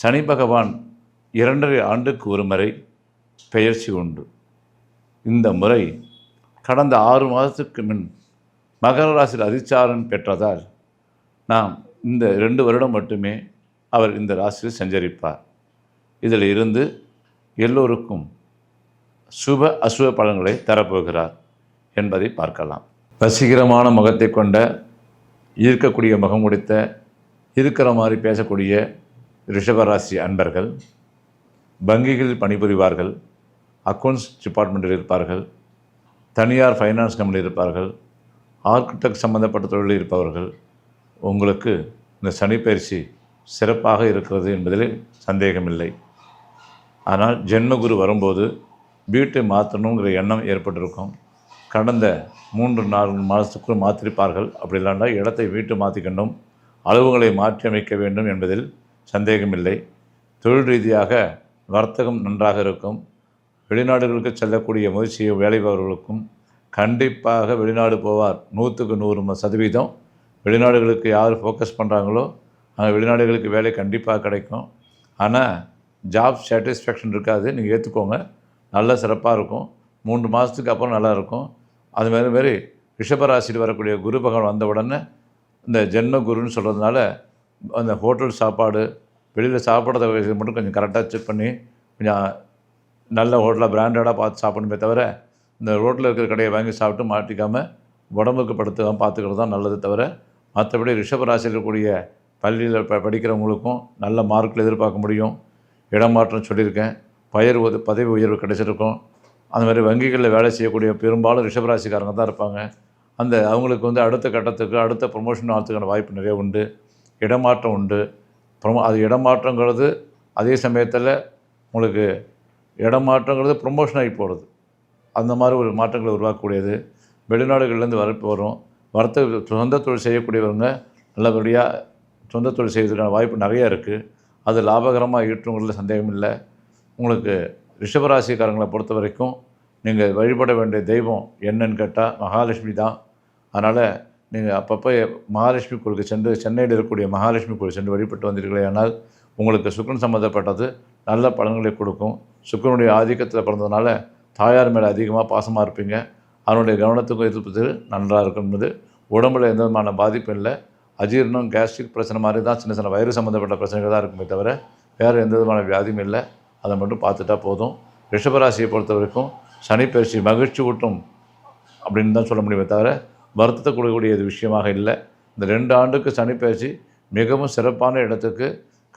சனி பகவான் இரண்டரை ஆண்டுக்கு ஒரு முறை பெயர்ச்சி உண்டு. இந்த முறை கடந்த ஆறு மாதத்துக்கு முன் மகர ராசியில் அதிச்சாரன் பெற்றதால் நாம் இந்த ரெண்டு வருடம் மட்டுமே அவர் இந்த ராசியில் சஞ்சரிப்பார். இதில் இருந்து எல்லோருக்கும் சுப அசுப பலன்களை தரப்போகிறார் என்பதை பார்க்கலாம். வசீகரமான முகத்தை கொண்ட ஈர்க்கக்கூடிய முகம் முடித்த இருக்கிற மாதிரி பேசக்கூடிய ரிஷபராசி அன்பர்கள் வங்கிகளில் பணிபுரிவார்கள் அக்கௌண்ட்ஸ் டிபார்ட்மெண்ட்டில் இருப்பார்கள் தனியார் ஃபைனான்ஸ் கம்பெனியில் இருப்பார்கள் ஆர்கிடெக்ட் சம்மந்தப்பட்ட தொழிலில் இருப்பவர்கள் உங்களுக்கு இந்த சனிப்பயிற்சி சிறப்பாக இருக்கிறது என்பதில் சந்தேகமில்லை. ஆனால் ஜென்மகுரு வரும்போது வீட்டை மாற்றணுங்கிற எண்ணம் ஏற்பட்டிருக்கும். கடந்த மூன்று நான்கு மாதத்துக்குள் மாற்றிருப்பார்கள் அப்படி இல்லைன்னா இடத்தை வீட்டு மாற்றிக்கணும் அளவுகளை மாற்றி அமைக்க வேண்டும் என்பதில் சந்தேகமில்லை. தொழில் ரீதியாக வர்த்தகம் நன்றாக இருக்கும். வெளிநாடுகளுக்கு செல்லக்கூடிய முயற்சியை வேலைபவர்களுக்கும் கண்டிப்பாக வெளிநாடு போவார். நூற்றுக்கு நூறு சதவீதம். வெளிநாடுகளுக்கு யார் ஃபோக்கஸ் பண்ணுறாங்களோ அங்கே வெளிநாடுகளுக்கு வேலை கண்டிப்பாக கிடைக்கும். ஆனால் ஜாப் சாட்டிஸ்ஃபேக்ஷன் இருக்காது. நீங்கள் ஏற்றுக்கோங்க நல்ல சிறப்பாக இருக்கும். மூன்று மாதத்துக்கு அப்புறம் நல்லா இருக்கும். அது மாதிரி மாரி ரிஷபராசியில் வரக்கூடிய குரு பகவான் வந்த உடனே இந்த ஜென்ம குருன்னு சொல்கிறதுனால அந்த ஹோட்டல் சாப்பாடு வெளியில் சாப்பிட்றத மட்டும் கொஞ்சம் கரெக்டாக செக் பண்ணி கொஞ்சம் நல்ல ஹோட்டலாக பிராண்டடாக பார்த்து சாப்பிடணுமே தவிர இந்த ரோட்டில் இருக்கிற கடையை வாங்கி சாப்பிட்டு மாட்டிக்காமல் உடம்புக்கு படுத்துக்காம பார்த்துக்கிறது தான் நல்லது தவிர மற்றபடி ரிஷபராசியில் இருக்கக்கூடிய பள்ளியில் ப படிக்கிறவங்களுக்கும் நல்ல மார்க்கில் எதிர்பார்க்க முடியும். இடமாற்றம் சொல்லியிருக்கேன். பயிர் உத பதவி உயர்வு கிடைச்சிருக்கும். அந்த மாதிரி வங்கிகளில் வேலை செய்யக்கூடிய பெரும்பாலும் ரிஷபராசிக்காரங்க தான் இருப்பாங்க. அந்த அவங்களுக்கு வந்து அடுத்த கட்டத்துக்கு அடுத்த ப்ரொமோஷன் ஆகிறதுக்கான வாய்ப்பு நிறைய உண்டு. இடமாற்றம் உண்டு. ப்ரொமோ அது இடமாற்றங்கிறது அதே சமயத்தில் உங்களுக்கு இடமாற்றங்கிறது ப்ரொமோஷன் ஆகி போகிறது அந்த மாதிரி ஒரு மாற்றங்களை உருவாக்கக்கூடியது. வெளிநாடுகள்லேருந்து வரப்பு வரும். வரத்து சொந்த தொழில் செய்யக்கூடியவங்க நல்லபடியாக சொந்த தொழில் செய்வதற்கான வாய்ப்பு நிறைய இருக்குது அது லாபகரமாக ஈட்டுங்கிறதுல சந்தேகம் இல்லை. உங்களுக்கு ரிஷபராசிக்காரங்களை பொறுத்த வரைக்கும் நீங்கள் வழிபட வேண்டிய தெய்வம் என்னன்னு கேட்டால் மகாலட்சுமி தான். அதனால் நீங்கள் அப்பப்போ மகாலட்சுமி கோயிலுக்கு சென்று சென்னையில் இருக்கக்கூடிய மகாலட்சுமி கோயில் சென்று வழிபட்டு வந்தீர்களே ஆனால் உங்களுக்கு சுக்கரன் சம்மந்தப்பட்டது நல்ல பலன்களை கொடுக்கும். சுக்கரனுடைய ஆதிக்கத்தில் பிறந்ததுனால தாயார் மேலே அதிகமாக பாசமாக இருப்பீங்க. அவனுடைய கவனத்துக்கும் எதிர்ப்பது நன்றாக இருக்கும் என்பது உடம்புல எந்த விதமான பாதிப்பும் இல்லை. அஜீரணம் கேஸ்ட்ரிக் பிரச்சனை மாதிரி தான் சின்ன சின்ன வயிறு சம்மந்தப்பட்ட பிரச்சனைகள் தான் இருக்குமே தவிர வேறு எந்த விதமான வியாதியும் இல்லை. அதை மட்டும் பார்த்துட்டா போதும். ரிஷபராசியை பொறுத்த வரைக்கும் சனிப்பயிற்சி மகிழ்ச்சி ஊட்டும் அப்படின்னு தான் சொல்ல முடியுமே தவிர வருத்தத்தை கொடுக்கக்கூடிய விஷயமாக இல்லை. இந்த ரெண்டு ஆண்டுக்கு சனிப்பயிற்சி மிகவும் சிறப்பான இடத்துக்கு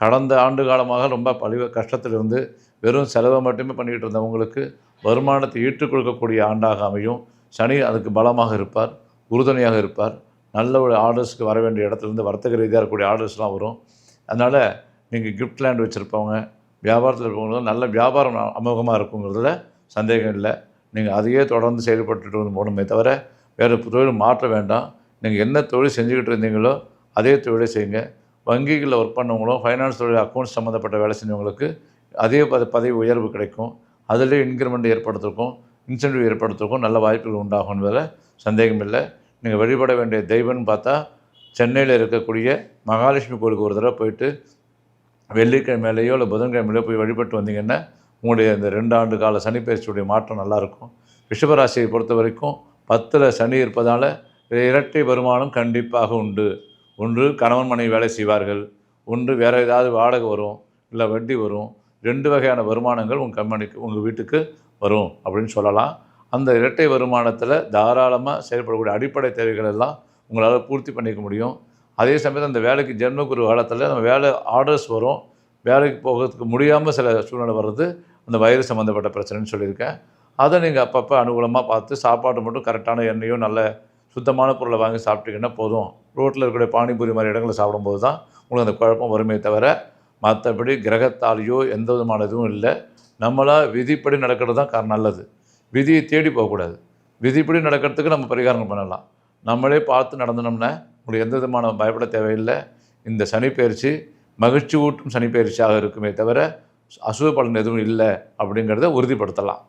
கடந்த ஆண்டு காலமாக ரொம்ப பழிவ கஷ்டத்திலிருந்து வெறும் செலவை மட்டுமே பண்ணிக்கிட்டு இருந்தவங்களுக்கு வருமானத்தை ஈட்டுக் கொடுக்கக்கூடிய ஆண்டாக அமையும். சனி அதுக்கு பலமாக இருப்பார் உறுதுணையாக இருப்பார். நல்ல ஒரு ஆர்டர்ஸ்க்கு வர வேண்டிய இடத்துலேருந்து வர்த்தக ரீதியாக இருக்கக்கூடிய ஆர்டர்ஸ்லாம் வரும். அதனால் நீங்கள் கிஃப்ட் லேண்ட் வச்சுருப்பவங்க வியாபாரத்தில் இருப்பவங்களும் நல்ல வியாபாரம் அமோகமாக இருக்குங்கிறதுல சந்தேகம் இல்லை. நீங்கள் அதையே தொடர்ந்து செயல்பட்டுட்டு வந்து போகணுமே தவிர வேறு தொழில் மாற்ற வேண்டாம். நீங்கள் என்ன தொழில் செஞ்சுக்கிட்டு இருந்தீங்களோ அதே தொழிலை செய்யுங்க. வங்கிகளில் ஒர்க் பண்ணவங்களும் ஃபைனான்ஸ் தொழில் அக்கௌண்ட்ஸ் சம்மந்தப்பட்ட வேலை செஞ்சவங்களுக்கு அதே பத பதவி உயர்வு கிடைக்கும். அதிலே இன்க்ரிமெண்ட் ஏற்படுத்திருக்கும். இன்சென்டிவ் ஏற்படுத்திருக்கும். நல்ல வாய்ப்புகள் உண்டாகும் என்பதில் சந்தேகம் இல்லை. நீங்கள் வழிபட வேண்டிய தெய்வம்னு பார்த்தா சென்னையில் இருக்கக்கூடிய மகாலட்சுமி கோயிலுக்கு ஒரு தடவை போயிட்டு வெள்ளிக்கிழமையிலையோ இல்லை புதன்கிழமையிலையோ போய் வழிபட்டு வந்தீங்கன்னா உங்களுடைய இந்த ரெண்டு ஆண்டு கால சனிப்பயிற்சியுடைய மாற்றம் நல்லாயிருக்கும் ரிஷபராசியை பொறுத்த வரைக்கும் பத்தில் சனி இருப்பதால் இரட்டை வருமானம் கண்டிப்பாக உண்டு. ஒன்று கணவன் மனைவி வேலை செய்வார்கள். ஒன்று வேறு ஏதாவது வாடகை வரும் இல்லை வட்டி வரும். ரெண்டு வகையான வருமானங்கள் உங்கள் கம்பெனிக்கு உங்கள் வீட்டுக்கு வரும் அப்படின்னு சொல்லலாம். அந்த இரட்டை வருமானத்தில் தாராளமாக செயல்படக்கூடிய அடிப்படை தேவைகள் எல்லாம் உங்களால் பூர்த்தி பண்ணிக்க முடியும். அதே சமயத்தில் அந்த வேலைக்கு ஜென்மகுரு காலத்தில் நம்ம வேலை ஆர்டர்ஸ் வரும். வேலைக்கு போகிறதுக்கு முடியாமல் சில சூழ்நிலை வர்றது அந்த வயிறு சம்மந்தப்பட்ட பிரச்சனைன்னு சொல்லியிருக்கேன். அதை நீங்கள் அப்பப்போ அனுகூலமாக பார்த்து சாப்பாடு மட்டும் கரெக்டான எண்ணெயும் நல்ல சுத்தமான பொருளை வாங்கி சாப்பிட்டீங்கன்னா போதும். ரோட்டில் இருக்கக்கூடிய பானிபூரி மாதிரி இடங்களில் சாப்பிடும்போது தான் உங்களுக்கு அந்த குழப்பம் வருமே தவிர மற்றபடி கிரகத்தாலேயோ எந்த விதமான இதுவும் இல்லை. நம்மளாக விதிப்படி நடக்கிறது தான் காரணம் நல்லது. விதியை தேடி போகக்கூடாது. விதிப்படி நடக்கிறதுக்கு நம்ம பரிகாரம் பண்ணலாம். நம்மளே பார்த்து நடந்தனோம்னா உங்களுக்கு எந்த விதமான பயப்பட தேவையில்லை. இந்த சனிப்பயிற்சி மகிழ்ச்சி ஊட்டும் சனிப்பயிற்சியாக இருக்குமே தவிர அசுவ பலன் எதுவும் இல்லை அப்படிங்கிறத உறுதிப்படுத்தலாம்.